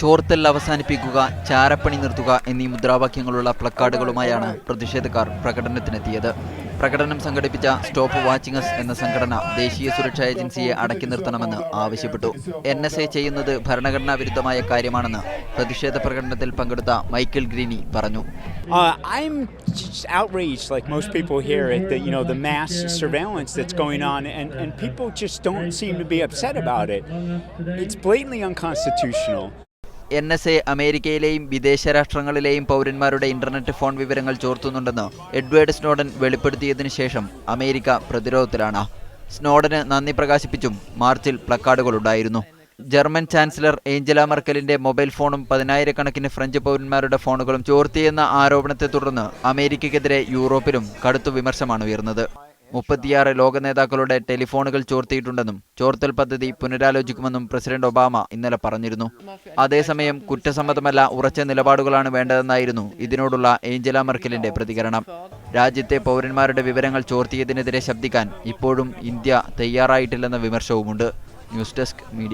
ചോർത്തൽ അവസാനിപ്പിക്കുക ചാരപ്പണി നിർത്തുക എന്നീ മുദ്രാവാക്യങ്ങളുള്ള പ്ലക്കാർഡുകളുമായാണ് പ്രതിഷേധക്കാർ പ്രകടനത്തിനെത്തിയത് പ്രകടനം സംഘടിപ്പിച്ച സ്റ്റോപ്പ് വാച്ചിങ് അസ് എന്ന സംഘടന ദേശീയ സുരക്ഷാ ഏജൻസിയെ അടക്കി നിർത്തണമെന്ന് ആവശ്യപ്പെട്ടു എൻ എസ് എ ചെയ്യുന്നത് ഭരണഘടനാ വിരുദ്ധമായ കാര്യമാണെന്ന് പ്രതിഷേധ പ്രകടനത്തിൽ പങ്കെടുത്ത മൈക്കിൾ ഗ്രീനി പറഞ്ഞു about it. Unconstitutional. N S A അമേരിക്കയിലെയും വിദേശ രാഷ്ട്രങ്ങളിലെയും പൗരന്മാരുടെ ഇന്റർനെറ്റ് ഫോൺ വിവരങ്ങൾ ചോർത്തുന്നുണ്ടെന്ന് എഡ്വേർഡ് സ്നോഡൻ വെളിപ്പെടുത്തിയതിനു ശേഷം അമേരിക്ക പ്രതിരോധത്തിലാണ്. സ്നോഡന് നന്ദി പ്രകാശിപ്പിച്ചും മാർച്ചിൽ പ്ലക്കാർഡുകളുണ്ടായിരുന്നു ജർമ്മൻ ചാൻസലർ ഏഞ്ചല മെർക്കലിന്റെ മൊബൈൽ ഫോണും പതിനായിരക്കണക്കിന് ഫ്രഞ്ച് പൗരന്മാരുടെ ഫോണുകളും ചോർത്തിയെന്ന ആരോപണത്തെ തുടർന്ന് അമേരിക്കയ്ക്കെതിരെ യൂറോപ്പിലും കടുത്ത വിമർശമാണ് ഉയർന്നത്. മുപ്പത്തിയാറ് ലോക നേതാക്കളുടെ ടെലിഫോണുകൾ ചോർത്തിയിട്ടുണ്ടെന്നും ചോർത്തൽ പദ്ധതി പുനരാലോചിക്കുമെന്നും പ്രസിഡന്റ് ഒബാമ ഇന്നലെ പറഞ്ഞിരുന്നു. അതേസമയം കുറ്റസമ്മതമല്ല ഉറച്ച നിലപാടുകളാണ് വേണ്ടതെന്നായിരുന്നു ഇതിനോടുള്ള ഏഞ്ചല മെർക്കലിന്റെ പ്രതികരണം. രാജ്യത്തെ പൗരന്മാരുടെ വിവരങ്ങൾ ചോർത്തിയതിനെതിരെ ശബ്ദിക്കാൻ ഇപ്പോഴും ഇന്ത്യ തയ്യാറായിട്ടില്ലെന്ന വിമർശവുമുണ്ട്. News desk media.